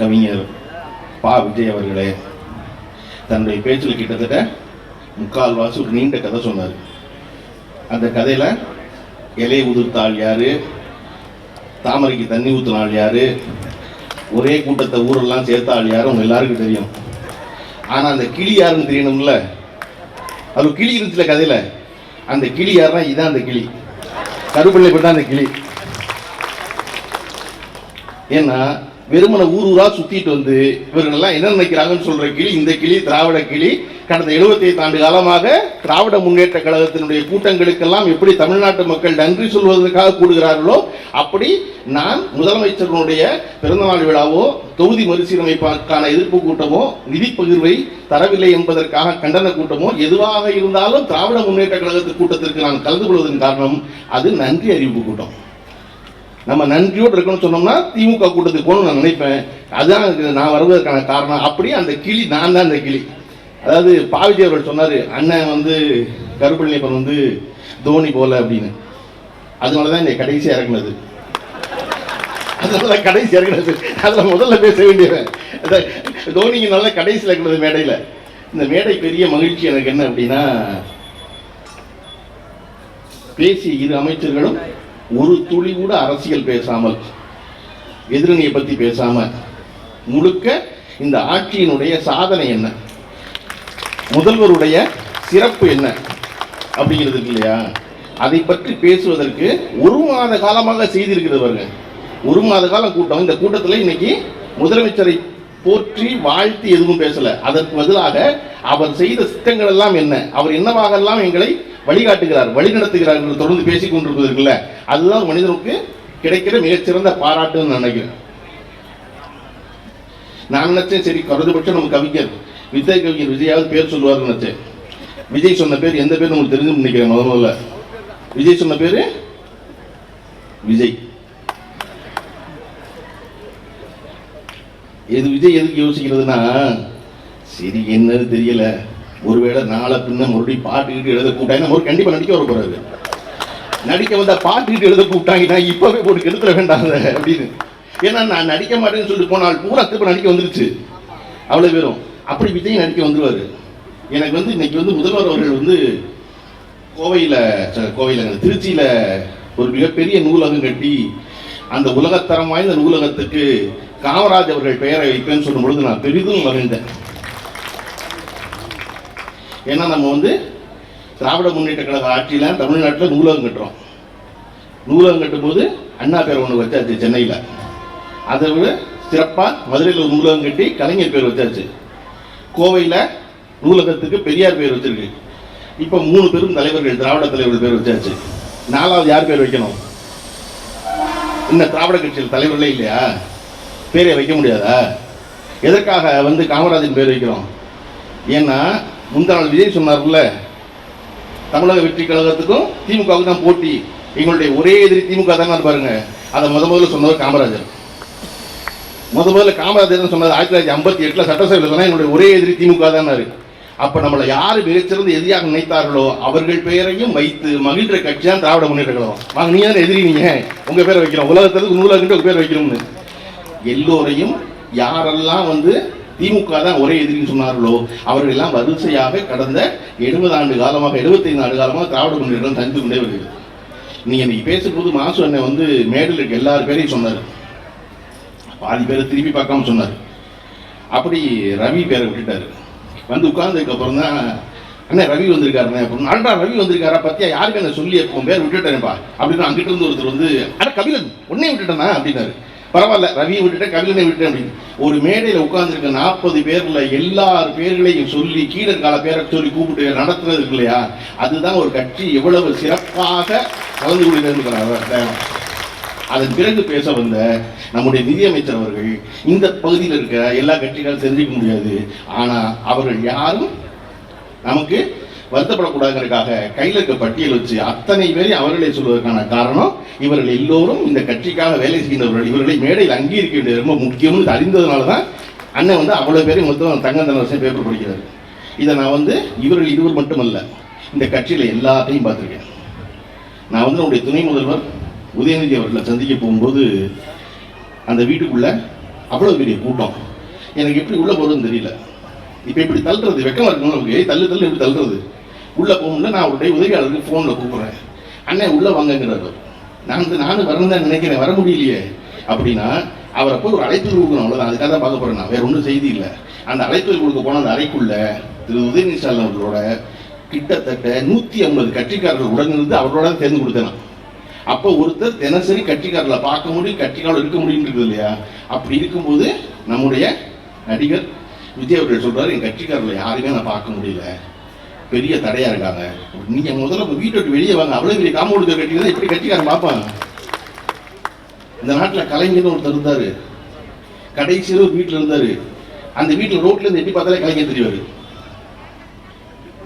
கவிஞர் பா விஜய் அவர்களே தன்னுடைய பேச்சில் கிட்டத்தட்ட முக்கால்வாசி ஒரு நீண்ட கதை சொன்னார். அந்த கதையில் இலையை உதிர்த்தாள் யார்? தாமரைக்கு தண்ணி ஊற்றினாள் யார்? ஒரே கூட்டத்தை ஊரெல்லாம் சேர்த்தாள் யார்? அவங்க எல்லாருக்கும் தெரியும். ஆனால் அந்த கிளி யாருன்னு தெரியணும்ல? அது கிளி இருந்துச்சுல கதையில். அந்த கிளி யாருன்னா இதுதான் அந்த கிளி. கருப்பிள்ளை தான் அந்த கிளி. ஏன்னா வெறுமனை ஊர் ஊரா சுத்திட்டு வந்து இவர்கள் எல்லாம் என்ன நினைக்கிறாங்கன்னு சொல்ற கிளி இந்த கிளி திராவிட கிளி கடந்த 75 ஆண்டு காலமாக திராவிட முன்னேற்ற கழகத்தினுடைய கூட்டங்களுக்கெல்லாம் எப்படி தமிழ்நாட்டு மக்கள் நன்றி சொல்வதற்காக கூடுகிறார்களோ அப்படி நான் முதலமைச்சர்களுடைய பிறந்தநாள் விழாவோ தொகுதி மறுசீரமைப்பிற்கான எதிர்ப்பு கூட்டமோ நிதி பகிர்வை தரவில்லை என்பதற்காக கண்டன கூட்டமோ எதுவாக இருந்தாலும் திராவிட முன்னேற்ற கழகத்து கூட்டத்திற்கு நான் கலந்து கொள்வதன் காரணம் அது நன்றி அறிவிப்பு கூட்டம். நம்ம நன்றியோடு இருக்கணும்னு சொன்னோம்னா திமுக கூட்டத்துக்கு போகணும்னு நான் நினைப்பேன். அதுதான் நான் வருவதற்கான காரணம். அப்படியே அந்த கிளி நான் தான் அந்த கிளி. அதாவது பாவிஜி அவர்கள் சொன்னார் அண்ணன் வந்து கருப்பள்ளியப்பன் வந்து தோனி போல அப்படின்னு. அதனால தான் என்னை கடைசியாக இறக்குனது. அதனால தான் கடைசி இறக்குனது. அதில் முதல்ல பேச வேண்டியவன். தோனிக்கு நல்ல கடைசியில் இறக்குனது மேடையில். இந்த மேடை பெரிய மகிழ்ச்சி எனக்கு என்ன அப்படின்னா பேசிய இரு அமைச்சர்களும் ஒரு துளி கூட அரசியல் பேசாமல் எதிரணியை பற்றி பேசாமல் முழுக்க இந்த ஆட்சியினுடைய சாதனை என்ன? முதல்வருடைய சிறப்பு என்ன? அப்படிங்கிறது இருக்கு இல்லையா? அதை பற்றி பேசுவதற்கு ஒரு மாத காலமாக செய்திருக்கிறவர்கள் ஒரு மாத காலம் கூட்டம். இந்த கூட்டத்தில் இன்னைக்கு முதலமைச்சரை போற்றி வாழ்த்தி எதுவும் பேசல. அதற்கு பதிலாக அவர் செய்த திட்டங்கள் எல்லாம் என்ன? அவர் என்னவாக எல்லாம் எங்களை வழிகாட்டுகிறார் வழி நடத்துகிறார் என்று தொடர்ந்து பேசிக் கொண்டிருப்பதற்குல்ல அதுதான் மனிதனுக்கு கிடைக்கிற மிகச்சிறந்த பாராட்டுன்னு நினைக்கிறேன். நான் நினைச்சேன் சரி குறைந்தபட்சம் நம்ம கவிஞர் விஜய் கவிஞர் விஜயாவது பேர் சொல்லுவார்னு நினைச்சேன். விஜய் சொன்ன பேர் எந்த பேர் உங்களுக்கு தெரிஞ்சு நினைக்கிறேன் முதல் முதல்ல. விஜய் சொன்ன பேரு விஜய். எது விஜய் எதுக்கு யோசிக்கிறதுனா சரி என்னன்னு தெரியல. ஒருவேளை நாளை பின்ன மறுபடியும் பாட்டுக்கிட்டு எழுத கூப்பிட்டாங்கன்னா ஒரு கண்டிப்பா நடிக்க வர நடிக்க வந்தால் பாட்டுக்கிட்டு எழுத கூப்பிட்டாங்கன்னா இப்பவே போட்டு கெடுத்துட வேண்டாம் அதை அப்படின்னு. ஏன்னா நான் நடிக்க மாட்டேன்னு சொல்லிட்டு போனால் பூரா திருப்ப நடிக்க வந்துருச்சு. அவ்வளவு பேரும். அப்படி விஜய் நடிக்க வந்துருவாரு. எனக்கு வந்து இன்னைக்கு வந்து முதல்வர் அவர்கள் வந்து கோவையில் கோவையில் திருச்சியில் ஒரு மிகப்பெரிய நூலகம் கட்டி அந்த உலகத்தரம் வாய்ந்த நூலகத்துக்கு காமராஜ் அவர்கள் பெயரை வைப்பேன்னு சொல்லும் பொழுது நான் பெரிதும் மகிழ்ந்தேன். ஏன்னா நம்ம வந்து திராவிட முன்னேற்ற கழக ஆட்சியில் தமிழ்நாட்டில் நூலகம் கட்டுறோம். நூலகம் கட்டும்போது அண்ணா பேர் ஒன்று வச்சாச்சு சென்னையில். அதை விட சிறப்பாக மதுரையில் ஒரு நூலகம் கட்டி கலைஞர் பேர் வச்சாச்சு. கோவையில் நூலகத்துக்கு பெரியார் பேர் வச்சிருக்கு. இப்போ மூணு பேரும் தலைவர்கள் திராவிட தலைவர்கள் பேர் வச்சாச்சு. நாலாவது யார் பேர் வைக்கணும்? இன்னும் திராவிட கட்சியில் தலைவர்களே இல்லையா? பேரை வைக்க முடியாதா? எதற்காக வந்து காமராஜன் பேர் வைக்கிறோம்? ஏன்னா முந்தாள் நாள் விஜய் சொன்னார்ல தமிழக வெற்றி கழகத்துக்கும் திமுகவுக்கு தான் போட்டி. எங்களுடைய ஒரே எதிரி திமுக தான் பாருங்க. அதை முத முதல்ல சொன்னவர் காமராஜர். முத முதல்ல காமராஜர் சொன்னது ஆயிரத்தி தொள்ளாயிரத்தி ஐம்பத்தி எட்டில் சட்டசபையில் சொன்னா எங்களுடைய ஒரே எதிரி திமுக தான் அப்போ நம்மளை யார் மிகச்சிறந்து எதிரியாக நினைத்தார்களோ அவர்கள் பெயரையும் வைத்து மகிழ்ற கட்சி தான் திராவிட முன்னேற்ற கழகம். வாங்க நீங்கள் தானே எதிரி நீங்க. உங்கள் பேரை வைக்கிறோம். உலகத்துக்கு நூலகத்துக்கு உங்கள் பேர் வைக்கணும்னு எல்லோரையும் யாரெல்லாம் வந்து திமுக தான் ஒரே எதிரின்னு சொன்னார்களோ? அவர்கள் எல்லாம் வரிசையாக கடந்த எழுபது ஆண்டு காலமாக 75 ஆண்டு காலமாக திராவிட முன்னேற்றம் தந்து கொண்டே வருகிறது. நீங்கள் இன்னைக்கு பேசும்போது மாசு அண்ணன் வந்து மேடையில் இருக்க எல்லார் பேரையும் சொன்னார். பாதி பேரை திரும்பி பார்க்காம சொன்னார். அப்படி ரவி பேரை விட்டுட்டாரு. வந்து உட்கார்ந்ததுக்கு அப்புறம் தான் அண்ணே ரவி வந்திருக்காருண்ணே அப்படின்னு ஆண்டா ரவி வந்திருக்காரா பத்தியா? யாருக்கு என்ன சொல்லி உன் பேர் விட்டுட்டேன்ப்பா. அப்படின்னு அங்கிட்ட இருந்து ஒருத்தர் வந்து அட கபிலன் உன்னையும் விட்டுட்டேனா? அப்படின்னாரு. பரவாயில்ல ரவியை விட்டுட்டேன் கபிலனை விட்டுட்டேன் அப்படின்னு. ஒரு மேடையில் உட்கார்ந்துருக்க நாற்பது பேர்ல எல்லார் பேர்களையும் சொல்லி கீழே கால பேரை சொல்லி கூப்பிட்டு நடத்துறது இல்லையா? அதுதான் ஒரு கட்சி எவ்வளவு சிறப்பாக கலந்து கொண்டிருக்கிறார் அதன் பிறகு பேச வந்த நம்முடைய நிதியமைச்சர் அவர்கள் இந்த பகுதியில் இருக்கிற எல்லா கட்சிகளும் தெரிஞ்சுக்க முடியாது. ஆனால் அவர்கள் யாரும் நமக்கு வருத்தப்படக்கூடாதுங்கிறதுக்காக கையில் இருக்க பட்டியல் வச்சு அத்தனை பேரை அவர்களே சொல்வதற்கான காரணம் இவர்கள் எல்லோரும் இந்த கட்சிக்காக வேலை செய்கின்றவர்கள். இவர்களை மேடையில் அங்கீகரிக்க வேண்டியது ரொம்ப முக்கியம்னு அறிந்ததுனால தான் அண்ணன் வந்து அவ்வளோ பேரையும் மொத்தம் தங்கந்தன வருஷம் பேப்பர் படிக்கிறார். இதை நான் வந்து இவர்கள் இருவர் மட்டுமல்ல இந்த கட்சியில் எல்லாத்தையும் பார்த்துருக்கேன். நான் வந்து நம்முடைய துணை முதல்வர் உதயநிதி அவர்களை சந்திக்க போகும்போது அந்த வீட்டுக்குள்ள அவ்வளோ பெரிய கூட்டம். எனக்கு எப்படி உள்ளே போகிறதுன்னு தெரியல. இப்போ எப்படி தள்ளுறது வெக்கமாக இருக்கணும் நமக்கு தள்ளு தள்ளு எப்படி தள்ளுறது. உள்ளே போகணும்னா நான் அவருடைய உதவியாளருக்கு ஃபோனில் கூப்பிட்றேன். அண்ணன் உள்ளே வாங்கங்கிறாரு. நான் வந்து நானும் வரணும் தான் நினைக்கிறேன். வர முடியலையே. அப்படின்னா அவரை போய் ஒரு அழைப்பு கொடுக்கணும் அவ்வளோதான் அதுக்காக தான் பார்க்க போகிறேன் நான். வேற ஒன்றும் செய்தி இல்லை. அந்த அழைப்பு கொடுக்க போன அந்த அறைக்குள்ள திரு உதயநிதி ஸ்டாலின் அவர்களோட கிட்டத்தட்ட நூற்றி ஐம்பது கட்சிக்காரர்கள் உடனிருந்து அவரோட தேர்ந்து கொடுத்தேன் அப்போ ஒருத்தர் தினசரி கட்சிக்காரர்களை பார்க்க முடியும் கட்சிக்காரர்கள் இருக்க முடியும் இருக்குது இல்லையா? அப்படி இருக்கும்போது நம்முடைய நடிகர் விஜய் அவர்கள் சொல்கிறார் என் கட்சிக்காரர்களை யாருமே நான் பார்க்க முடியல. பெரிய தடையா இருக்காங்க. நீங்க முதல்ல உங்க வீட்டை விட்டு வெளியே வாங்க. அவ்வளவு பெரிய காம்பவுண்ட் கட்டிங்கன்னா எப்படி கட்சிக்காரன் பார்ப்பாங்க இந்த நாட்டுல கலைஞர்னு ஒருத்தர் இருந்தாரு. கடைசியில் ஒரு வீட்டுல இருந்தாரு. அந்த வீட்டுல ரோட்ல இருந்து எட்டி பார்த்தாலே கலைஞர் தெரிவாரு.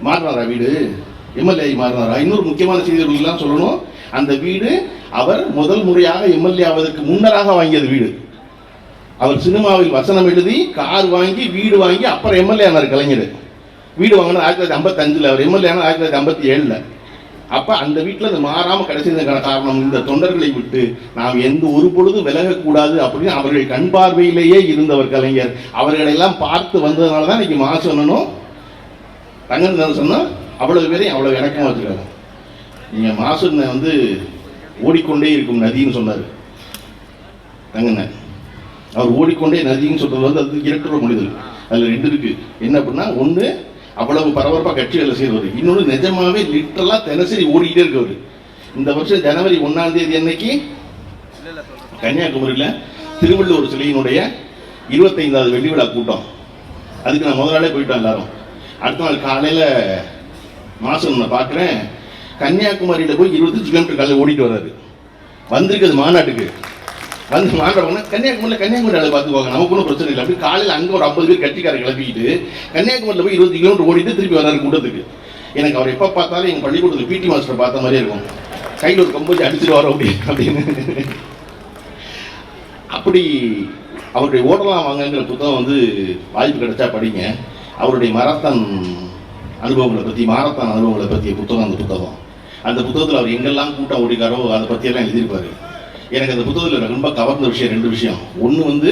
மாறினாரா வீடு? எம்எல்ஏ மாறினாரா இன்னொரு முக்கியமான செய்திகள்லாம் சொல்லணும். அந்த வீடு அவர் முதல் முறையாக எம்எல்ஏ ஆவதற்கு முன்னராக வாங்கியது வீடு. அவர் சினிமாவில் வசனம் எழுதி கார் வாங்கி வீடு வாங்கி அப்புறம் எம்எல்ஏ ஆனார் கலைஞர். வீடு வாங்கினது ஆயிரத்தி தொள்ளாயிரத்தி ஐம்பத்தஞ்சில் அவர் எம்எல்ஏ ஆனால் ஆயிரத்தி தொள்ளாயிரத்தி ஐம்பத்தி ஏழில் அப்போ அந்த வீட்டில் அது மாறாமல் கடைசியதுக்கான காரணம் இந்த தொண்டர்களை விட்டு நாம் எந்த ஒரு பொழுதும் விலகக்கூடாது அப்படின்னு அவர்கள் கண் பார்வையிலேயே இருந்தவர் கலைஞர். அவர்களெல்லாம் பார்த்து வந்ததுனால தான் இன்னைக்கு மாசு சொன்னனும் தங்கன் சொன்னால் அவ்வளவு பேரையும் அவ்வளோ இணக்கமாக வச்சுருக்காங்க நீங்கள் மாசுன்ன வந்து ஓடிக்கொண்டே இருக்கும் நதின்னு சொன்னார். தங்கண்ண அவர் ஓடிக்கொண்டே நதின்னு சொல்கிறது வந்து அது இரட்டுற மனிதர் அதில் ரெண்டு இருக்குது என்ன அப்படின்னா ஒன்று அவ்வளவு பரபரப்பாக கட்சி வேலை செய்கிறவர் இன்னொன்று நிஜமாவே லிட்டரலாக தினசரி ஓடிக்கிட்டே இருக்கவர். இந்த வருஷம் ஜனவரி ஒன்றாம் தேதி அன்னைக்கு கன்னியாகுமரியில் திருவள்ளுவர் சிலையினுடைய இருபத்தைந்தாவது வெள்ளி விழா கூட்டம். அதுக்கு நான் முதல் நாளே போயிட்டோம் எல்லாரும். அடுத்த நாள் காலையில் மாசம் நான் பார்க்குறேன். கன்னியாகுமரியில் போய் இருபத்தஞ்சு கிலோமீட்டர் காலையில் ஓடிட்டு வர்றாரு. வந்திருக்குது மாநாட்டுக்கு. வந்து மாநாடு கன்னியாகுமரியில் கன்னியாகுமரி ஆளை பார்த்துக்குவாங்க நமக்கு ஒன்றும் பிரச்சனை இல்லை. அப்படி காலையில் அங்கே ஒரு ஐம்பது பேர் கட்டிக்கார கிளப்பிக்கிட்டு கன்னியாகுமரியில் போய் இருபது கிலோமீட்டர் ஓடிட்டு திருப்பி வர்றாரு கூட்டத்துக்கு. எனக்கு அவர் எப்போ பார்த்தாலும் எங்கள் பள்ளிக்கூடத்தில் பிடி மாஸ்டர் பார்த்த மாதிரியே இருக்கும். கையில் ஒரு கம்பூச்சி அடிச்சுட்டு வரோம் அப்படி அப்படின்னு. அப்படி அவருடைய ஓடலாம் வாங்கங்கிற புத்தகம் வந்து வாய்ப்பு கிடைச்சா படிங்க. அவருடைய மரத்தான் அனுபவங்களை பற்றி மாரத்தான் அனுபவங்களை பற்றிய புத்தகம் அந்த புத்தகம். அந்த புத்தகத்தில் அவர் எங்கெல்லாம் கூட்டம் ஓடிக்காரோ அதை பற்றியெல்லாம் எழுதியிருப்பார். எனக்கு அந்த புத்தகத்தில் ரொம்ப கவர்ந்த விஷயம் ரெண்டு விஷயம். ஒன்று வந்து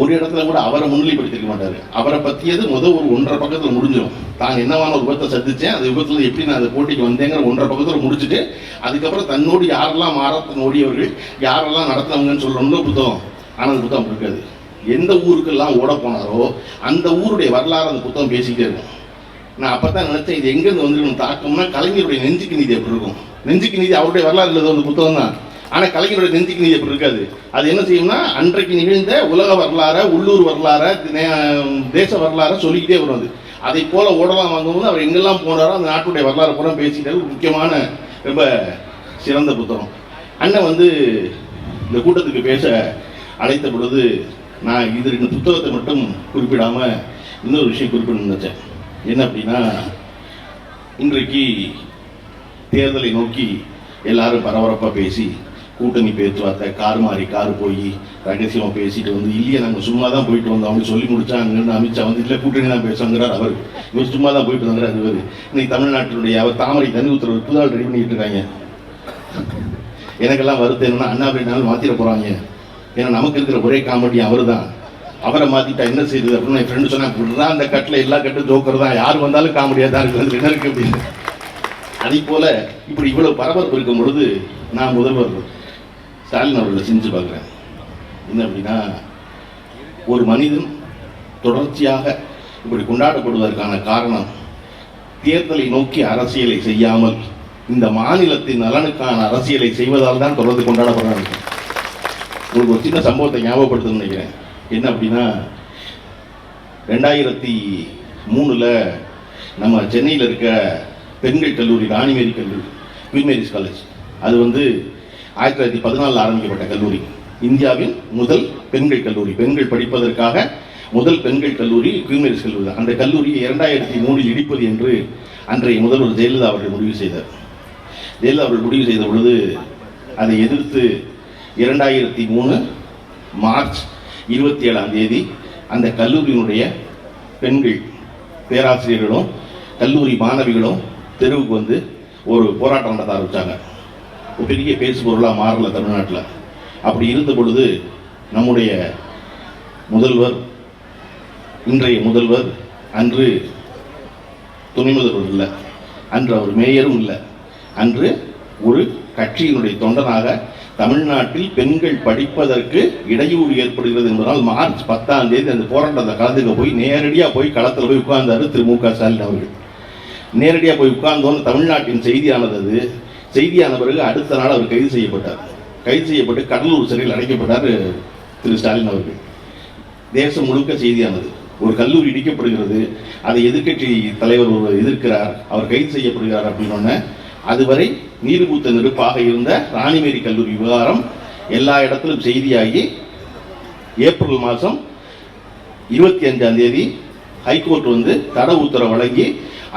ஒரு இடத்துல கூட அவரை முன்னிலைப்படுத்திருக்க மாட்டார். அவரை பற்றியது முதல் ஒரு ஒன்றரை பக்கத்தில் முடிஞ்சிடும் தான் என்னவான ஒரு விபத்தை சந்தித்தேன் அந்த விபத்தில் எப்படி நான் அந்த போட்டிக்கு வந்தேங்கிற ஒன்றரை பக்கத்தில் முடிச்சுட்டு அதுக்கப்புறம் தன்னோடு யாரெல்லாம் மாரத்தான் ஓடியவர்கள் யாரெல்லாம் நடத்தினவங்கன்னு சொல்லணும்னு புத்தகம். ஆனால் அந்த புத்தகம் இருக்காது. எந்த ஊருக்கெல்லாம் ஓட போனாரோ அந்த ஊருடைய வரலாறு அந்த புத்தகம் பேசிக்கிட்டே இருக்கும். நான் அப்போ தான் நினச்சேன் இது எங்கேருந்து வந்துருக்கணும் தாக்கம்னா கலைஞருடைய நெஞ்சுக்கு நீதி எப்படி இருக்கும். நெஞ்சுக்கு நீதி அவருடைய வரலாறு இல்லை அந்த புத்தகம் தான் ஆனால் கலைஞருடைய நெஞ்சுக்கு நீதி அப்படி இருக்காது அது. என்ன செய்யும்னா அன்றைக்கு நிகழ்ந்த உலக வரலாற உள்ளூர் வரலாற தேச வரலாற சொல்லிக்கிட்டே வரும் அது. அதை போல ஓடலாம் வாங்கும்போது அவர் எங்கெல்லாம் போனாரோ அந்த நாட்டுடைய வரலாறு பூரா பேசிட்டாரு முக்கியமான ரொம்ப சிறந்த புத்தகம். அண்ணன் வந்து இந்த கூட்டத்துக்கு பேச அழைத்த பொழுது நான் இது இந்த புத்தகத்தை மட்டும் குறிப்பிடாம இன்னொரு விஷயம் குறிப்பிடணும்னு நினைச்சேன். என்ன அப்படின்னா இன்றைக்கு தேர்தலை நோக்கி எல்லாரும் பரபரப்பாக பேசி கூட்டணி பேச்சுவார்த்தை கார் மாறி கார் போய் ரகசியமாக பேசிட்டு வந்து இல்லையே நாங்கள் சும்மா தான் போயிட்டு வந்தோம் அவங்க சொல்லி முடிச்சாங்கன்னு அமித்ஷா வந்து இல்லை கூட்டணி தான் பேசுங்கிறார் அவர். இவர் சும்மா தான் போயிட்டு வந்தார் இவர். இன்னைக்கு தமிழ்நாட்டினுடைய அவர் தாமரை தனி உத்தரவு புதால் ரெடி பண்ணிட்டு இருக்காங்க. எனக்கெல்லாம் வருத்தம் என்னன்னா அண்ணா அப்படின்னாலும் மாற்றிட போகிறாங்க ஏன்னா நமக்கு இருக்கிற ஒரே காமெடி அவர் தான் அவரை மாத்திட்டா என்ன செய்யுது அப்படின்னு என் ஃப்ரெண்டு சொன்னாங்க விடுறா அந்த கட்டில் எல்லா கட்டும் ஜோக்கர் தான் யார் வந்தாலும் காமெடியாக தான் இருக்குது. என்ன இருக்கு? அப்படின்னு. அதே போல் இப்படி இவ்வளோ பரபரப்பு இருக்கும் பொழுது நான் முதல்வர் ஸ்டாலின் அவர்களை செஞ்சு பார்க்குறேன். என்ன அப்படின்னா ஒரு மனிதன் தொடர்ச்சியாக இப்படி கொண்டாடப்படுவதற்கான காரணம் தேர்தலை நோக்கி அரசியலை செய்யாமல் இந்த மாநிலத்தின் நலனுக்கான அரசியலை செய்வதால் தான் தொடர்ந்து கொண்டாடப்படுறாங்க. உங்களுக்கு ஒரு சின்ன சம்பவத்தை ஞாபகப்படுத்தணும்னு நினைக்கிறேன். என்ன அப்படின்னா ரெண்டாயிரத்தி மூணில் நம்ம சென்னையில் இருக்க பெண்கள் கல்லூரி ராணிமேரி கல்லூரி குயின் மேரிஸ் காலேஜ் அது வந்து ஆயிரத்தி தொள்ளாயிரத்தி பதினாலில் ஆரம்பிக்கப்பட்ட கல்லூரி. இந்தியாவின் முதல் பெண்கள் கல்லூரி. பெண்கள் படிப்பதற்காக முதல் பெண்கள் கல்லூரி குயின் கல்லூரி அந்த கல்லூரியை இரண்டாயிரத்தி மூணில் இடிப்பது என்று அன்றைய முதல்வர் ஜெயலலிதா அவர்கள் முடிவு செய்தார். ஜெயலலிதா அவர்கள் முடிவு செய்த பொழுது அதை எதிர்த்து இரண்டாயிரத்தி மூணு மார்ச் இருபத்தி ஏழாம் தேதி அந்த கல்லூரியினுடைய பெண்கள் பேராசிரியர்களும் கல்லூரி மாணவிகளும் தெருவுக்கு வந்து ஒரு போராட்டம் நடத்த ஆரம்பித்தாங்க பெரிய பேசு பொருளாக மாறல தமிழ்நாட்டில். அப்படி இருந்த பொழுது நம்முடைய முதல்வர் இன்றைய முதல்வர் அன்று துணை முதல்வர் இல்லை அன்று அவர் மேயரும் இல்லை அன்று ஒரு கட்சியினுடைய தொண்டனாக தமிழ்நாட்டில் பெண்கள் படிப்பதற்கு இடையூறு ஏற்படுகிறது என்பதால் மார்ச் பத்தாம் தேதி அந்த போராட்டத்தை கலந்துக்க போய் நேரடியாக போய் களத்தில் போய் உட்கார்ந்தார் திரு மு க ஸ்டாலின் அவர்கள். நேரடியாக போய் உட்கார்ந்தோன்னு தமிழ்நாட்டின் செய்தியானது அது. செய்தியான பிறகு அடுத்த நாள் அவர் கைது செய்யப்பட்டார். கைது செய்யப்பட்டு கடலூர் சிறையில் அடைக்கப்பட்டார் திரு ஸ்டாலின் அவர்கள். தேசம் முழுக்க செய்தியானது. ஒரு கல்லூரி இடிக்கப்படுகிறது. அதை எதிர்க்கட்சி தலைவர் ஒருவர் எதிர்க்கிறார். அவர் கைது செய்யப்படுகிறார் அப்படின்னோடனே அதுவரை நீர்பூத்த நெருப்பாக இருந்த ராணிமேரி கல்லூரி விவகாரம் எல்லா இடத்திலும் செய்தியாகி ஏப்ரல் மாதம் இருபத்தி அஞ்சாம் தேதி ஹைகோர்ட் வந்து தட உத்தரவு வழங்கி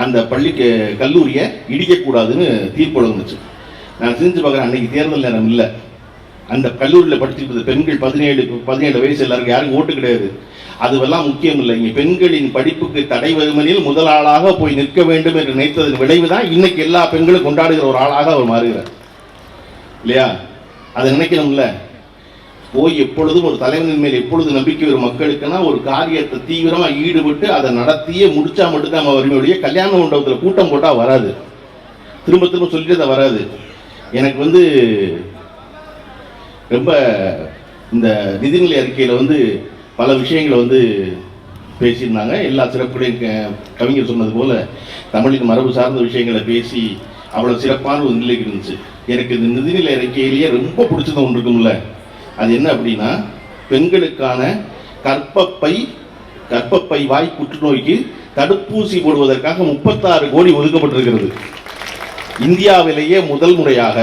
அந்த பள்ளிக்கு கல்லூரியை இடிக்கக்கூடாதுன்னு தீர்ப்பு வழங்குச்சு நான் செஞ்சு பார்க்குறேன் அன்னைக்கு தேர்தல் நேரம் இல்லை. அந்த கல்லூரியில் படிச்சிருப்பது பெண்கள் பதினேழு பதினேழு வயசு எல்லாருக்கும் யாருக்கும் ஓட்டு கிடையாது. அதுவெல்லாம் முக்கியம் இல்லை. இங்கே பெண்களின் படிப்புக்கு தடை வருமனில் முதல் ஆளாக போய் நிற்க வேண்டும் என்று நினைத்ததன் விளைவு தான் இன்னைக்கு எல்லா பெண்களும் கொண்டாடுகிற ஒரு ஆளாக அவர் மாறுகிறார். இல்லையா? அதை நினைக்கணும்ல. போய் எப்பொழுதும் ஒரு தலைவனின் மேல் எப்பொழுது நம்பிக்கை வரும் மக்களுக்குன்னா ஒரு காரியத்தை தீவிரமா ஈடுபட்டு அதை நடத்தியே முடிச்சா மட்டும்தான் நம்ம வருமே ஒழிய கல்யாண மண்டபத்தில் கூட்டம் போட்டா வராது. திரும்ப திரும்ப சொல்லிட்டு அதை வராது. எனக்கு வந்து ரொம்ப இந்த நிதிநிலை அறிக்கையில் வந்து பல விஷயங்களை வந்து பேசியிருந்தாங்க. எல்லா சிறப்புடையும் க- கவிஞர் சொன்னது போல தமிழின் மரபு சார்ந்த விஷயங்களை பேசி அவ்வளோ சிறப்பான ஒரு நிலைக்கு இருந்துச்சு. எனக்கு இந்த நிதிநிலை அறிக்கையிலேயே ரொம்ப பிடிச்சது ஒன்று இருக்கும்ல. அது என்ன அப்படின்னா பெண்களுக்கான கற்பப்பை கற்பப்பை வாய் புற்றுநோய்க்கு தடுப்பூசி போடுவதற்காக முப்பத்தாறு கோடி ஒதுக்கப்பட்டிருக்கிறது. இந்தியாவிலேயே முதல் முறையாக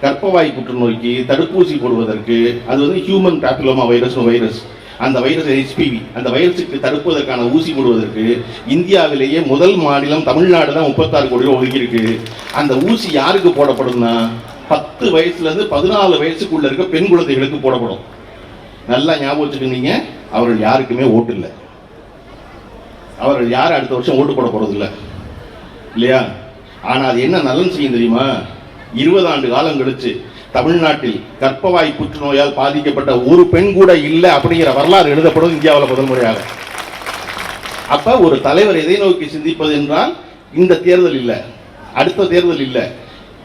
கற்பவாய் புற்றுநோய்க்கு தடுப்பூசி போடுவதற்கு அது வந்து ஹியூமன் பேப்பிலோமா வைரஸ் வைரஸ் அந்த வைரஸ் ஹெச்பிவி அந்த வைரஸுக்கு தடுப்பதற்கான ஊசி போடுவதற்கு இந்தியாவிலேயே முதல் மாநிலம் தமிழ்நாடு தான் முப்பத்தாறு கோடி ஒதுக்கியிருக்கு. அந்த ஊசி யாருக்கு போடப்படும்னா பத்து வயசுலேருந்து பதினாலு வயசுக்குள்ள இருக்க பெண் குழந்தைகளுக்கு போடப்படும். நல்லா ஞாபகம் வச்சுக்கிட்டீங்க அவர்கள் யாருக்குமே ஓட்டு இல்லை. அவர்கள் யார் அடுத்த வருஷம் ஓட்டு போட போகிறது இல்லை. இல்லையா? ஆனால் அது என்ன நலன் செய்யும் தெரியுமா? இருபது ஆண்டு காலம் கழிச்சு தமிழ்நாட்டில் கர்ப்பவாய் புற்றுநோயால் பாதிக்கப்பட்ட ஒரு பெண் கூட இல்லை அப்படிங்கிற வரலாறு எழுதப்படும் இந்தியாவில் முதல் முறையாக அப்ப ஒரு தலைவர் எதை நோக்கி சிந்திப்பது என்றால் இந்த தேர்தல் இல்லை அடுத்த தேர்தல் இல்லை.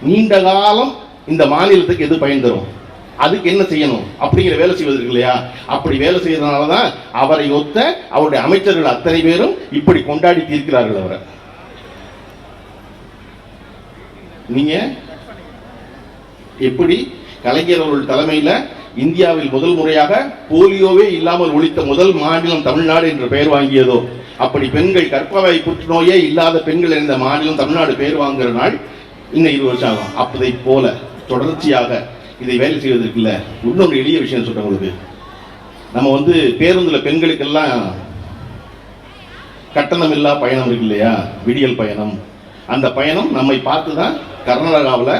நீண்ட காலம் இந்த மாநிலத்துக்கு எது பயன் தரும்? அதுக்கு என்ன செய்யணும்? அப்படிங்கிற வேலை செய்வதற்கு இல்லையா? அப்படி வேலை செய்யறதுனால தான் அவரை ஒத்த அவருடைய அமைச்சர்கள் அத்தனை பேரும் இப்படி கொண்டாடி தீர்க்கிறார்கள் அவரை. நீங்க எப்படி கலைஞர் அவர்கள் தலைமையில் இந்தியாவில் முதல் முறையாக போலியோவே இல்லாமல் ஒழித்த முதல் மாநிலம் தமிழ்நாடு என்ற பெயர் வாங்கியதோ அப்படி பெண்கள் கற்பவை புற்றுநோயே இல்லாத பெண்கள் இந்த மாநிலம் தமிழ்நாடு பெயர் வாங்குற நாள் இன்னும் இருபது வருஷம் ஆகும். அப்பதை போல தொடர்ச்சியாக இதை வேலை செய்வதற்குள்ள இன்னொரு எளிய விஷயம் சொல்றேன் உங்களுக்கு. நம்ம வந்து பேருந்தில் பெண்களுக்கெல்லாம் கட்டணம் இல்லா பயணம் இருக்கு இல்லையா? விடியல் பயணம். அந்த பயணம் நம்மை பார்த்து தான் கர்நாடகாவில்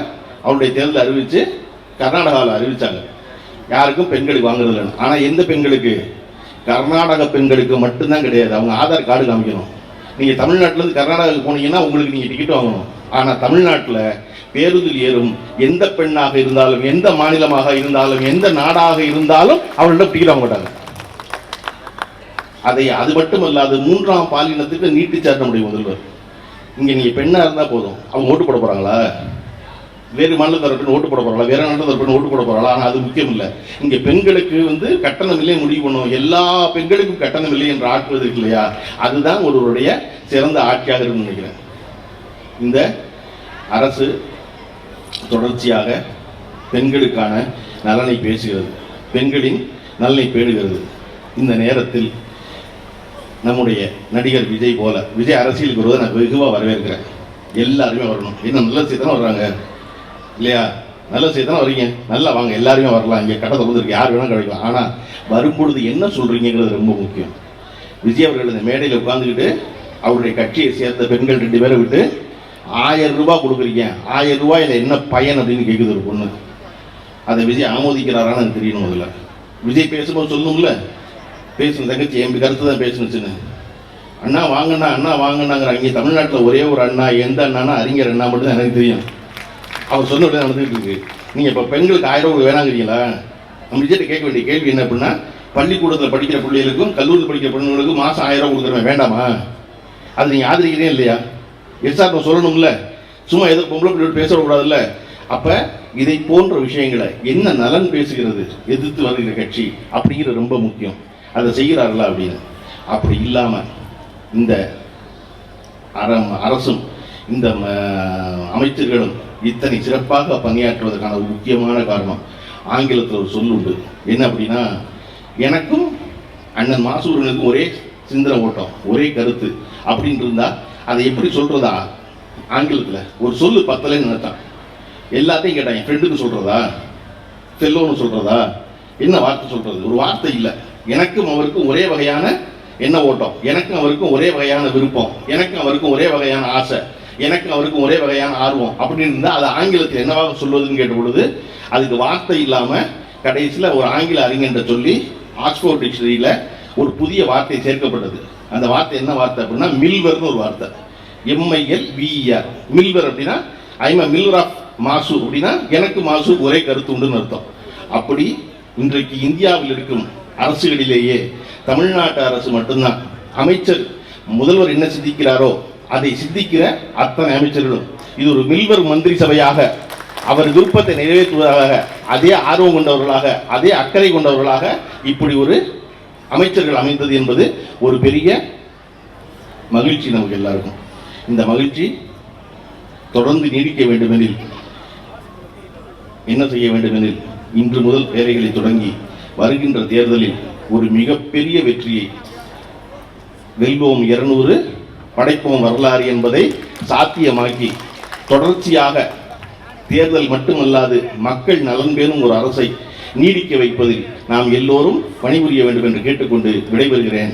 அவருடைய தேர்தல் அறிவித்து கர்நாடகாவில் அறிவித்தாங்க யாருக்கும் பெண்களுக்கு வாங்குறது இல்லைன்னு ஆனால் எந்த பெண்களுக்கு? கர்நாடக பெண்களுக்கு மட்டும்தான் கிடையாது. அவங்க ஆதார் கார்டு காமிக்கணும். நீங்கள் தமிழ்நாட்டிலேருந்து கர்நாடகாவுக்கு போனீங்கன்னா உங்களுக்கு நீங்கள் டிக்கெட் வாங்கணும். ஆனால் தமிழ்நாட்டில் பேருந்தில் ஏறும் எந்த பெண்ணாக இருந்தாலும் எந்த மாநிலமாக இருந்தாலும் எந்த நாடாக இருந்தாலும் அவர்களிடம் டிக்கெட் வாங்க மாட்டாங்க. அதை அது மட்டுமல்லாது மூன்றாம் பாலினத்துக்கு நீட்டிச்சார் முடியும் முதல்வர். இங்க நீங்க பெண்ணா இருந்தா போதும். அவங்க ஓட்டு போட போறாங்களா? வேறு மாநில இருப்பின் ஓட்டு போட போறாங்களா? வேற நாட்டு இருப்பின் ஓட்டு போட போறாங்களா? ஆனால் அது முக்கியம் இல்லை இங்கே பெண்களுக்கு வந்து கட்டணம் இல்லை முடிவு பண்ணும். எல்லா பெண்களுக்கும் கட்டணம் இல்லை என்று ஆற்றுவது இல்லையா? அதுதான் ஒருவருடைய சிறந்த ஆட்சியாக இருக்கும்னு நினைக்கிறேன். இந்த அரசு தொடர்ச்சியாக பெண்களுக்கான நலனை பேசுகிறது. பெண்களின் நலனை பேடுகிறது இந்த நேரத்தில் நம்முடைய நடிகர் விஜய் போல விஜய் அரசியலுக்கு வருவதை நான் வெகுவாக வரவேற்கிறேன். எல்லாருமே வரணும். என்ன நல்ல சீதனம் வர்றாங்க? இல்லையா? நல்ல செய்தானே வரீங்க நல்லா வாங்க எல்லாருமே வரலாம். இங்கே கடை திறந்துருக்கு யார் வேணாலும் கிடைக்கலாம். ஆனால் வரும்பொழுது என்ன சொல்கிறீங்கிறது ரொம்ப முக்கியம். விஜய் அவர்கள் இந்த மேடையில் உட்காந்துக்கிட்டு அவருடைய கட்சியை சேர்ந்த பெண்கள் ரெண்டு பேரை விட்டு ஆயிரம் ரூபாய் கொடுக்குறீங்க. ஆயிரம் ரூபாயில் என்ன பயன் அப்படின்னு கேட்குது ஒரு பொண்ணு. அதை விஜய் ஆமோதிக்கிறாரான்னு எனக்கு தெரியணும் அதில் விஜய் பேசும்போது சொல்லணும்ல? பேசணும். தங்கச்சி என் கருத்து தான் பேசணுச்சுன்னு. அண்ணா வாங்கண்ணா அண்ணா வாங்கண்ணாங்கிற அங்கே தமிழ்நாட்டில் ஒரே ஒரு அண்ணா எந்த அண்ணானா அறிஞர் அண்ணா மட்டும் தான் எனக்கு தெரியும். அவர் சொன்னபடி நடந்துகிட்டு இருக்கு. நீங்கள் இப்போ பெண்களுக்கு ஆயிரம் ரூபாய் வேணாங்கிறீங்களா? நம்ம விஜய்ட்ட கேட்க வேண்டிய கேள்வி என்ன அப்படின்னா பள்ளிக்கூடத்தில் படிக்கிற பிள்ளைகளுக்கும் கல்லூரியில் படிக்கிற பெண்களுக்கும் மாதம் ஆயிரம் ரூபாய் கொடுக்குறவன் வேண்டாமா? அது நீங்கள் ஆதரிக்கிறீங்க இல்லையா? எஸ்ஆர் சொல்லணும்ல. சும்மா எதோ பொம்பளை பிள்ளை பேசக்கூடாதுல்ல. அப்போ இதை போன்ற விஷயங்களை என்ன நலன் பேசுகிறது எதிர்த்து வருகிற கட்சி அப்படிங்கிற ரொம்ப முக்கியம். அதை செய்கிறார்களா அப்படின்னு. அப்படி இல்லாமல் இந்த அறம் அரசும் இந்த ம, அமைச்சர்களும் இத்தனை சிறப்பாக பணியாற்றுவதற்கான ஒரு முக்கியமான காரணம் ஆங்கிலத்தில் ஒரு சொல் உண்டு. என்ன அப்படின்னா எனக்கும் அண்ணன் மாசூரனுக்கும் ஒரே சிந்தனை ஓட்டம் ஒரே கருத்து. அப்படின்னு இருந்தால் அதை எப்படி சொல்கிறதா ஆங்கிலத்தில் ஒரு சொல்லு பத்தலைன்னு நினைச்சான். எல்லாத்தையும் கேட்டான் என் ஃப்ரெண்டுக்கு சொல்கிறதா செல்லோன்னு சொல்கிறதா என்ன வார்த்தை சொல்கிறது ஒரு வார்த்தை இல்லை. எனக்கும் அவருக்கும் ஒரே வகையான என்ன ஓட்டம்? எனக்கும் அவருக்கும் ஒரே வகையான விருப்பம். எனக்கும் அவருக்கும் ஒரே வகையான ஆசை. எனக்கும் அவருக்கும் ஒரே வகையான ஆர்வம் அப்படின்னு இருந்தால் அதை ஆங்கிலத்தில் என்னவாக சொல்வதுன்னு கேட்ட பொழுது அதுக்கு வார்த்தை இல்லாமல் கடைசியில் ஒரு ஆங்கில அறிஞர்கிட்ட சொல்லி ஆக்ஸ்போர்ட் டிக்ஷனரியில் ஒரு புதிய வார்த்தை சேர்க்கப்பட்டது. அந்த வார்த்தை என்ன வார்த்தை அப்படின்னா மில்வர்னு ஒரு வார்த்தை. எம்ஐஎல் விஇஆர் மில்வர் அப்படின்னா ஐம் மில்வர் ஆஃப் மாசு அப்படின்னா எனக்கு மாசு ஒரே கருத்து உண்டுன்னு அர்த்தம். அப்படி இன்றைக்கு இந்தியாவில் இருக்கும் அரசுகளிலேயே தமிழ்நாட்டு அரசு மட்டும்தான். அமைச்சர் முதல்வர் என்ன சிந்திக்கிறாரோ அதை சிந்திக்கிற அத்தனை அமைச்சர்களும். இது ஒரு மில்வர் மந்திரி சபையாக அவர் விருப்பத்தை நிறைவேற்றுவதாக அதே ஆர்வம் கொண்டவர்களாக அதே அக்கறை கொண்டவர்களாக இப்படி ஒரு அமைச்சர்கள் அமைந்தது என்பது ஒரு பெரிய மகிழ்ச்சி நமக்கு எல்லாருக்கும். இந்த மகிழ்ச்சி தொடர்ந்து நீடிக்க வேண்டுமெனில் என்ன செய்ய வேண்டுமெனில் இன்று முதல் வேலைகளை தொடங்கி வருகின்ற தேர்தலில் ஒரு மிகப்பெரிய வெற்றியை வெல்வோம். இருநூறு படைப்போம் வரலாறு என்பதை சாத்தியமாக்கி தொடர்ச்சியாக தேர்தல் மட்டுமல்லாது மக்கள் நலன் பெறும் ஒரு அரசை நீடிக்க வைப்பதில் நாம் எல்லோரும் பணிபுரிய வேண்டும் என்று கேட்டுக்கொண்டு விடைபெறுகிறேன்.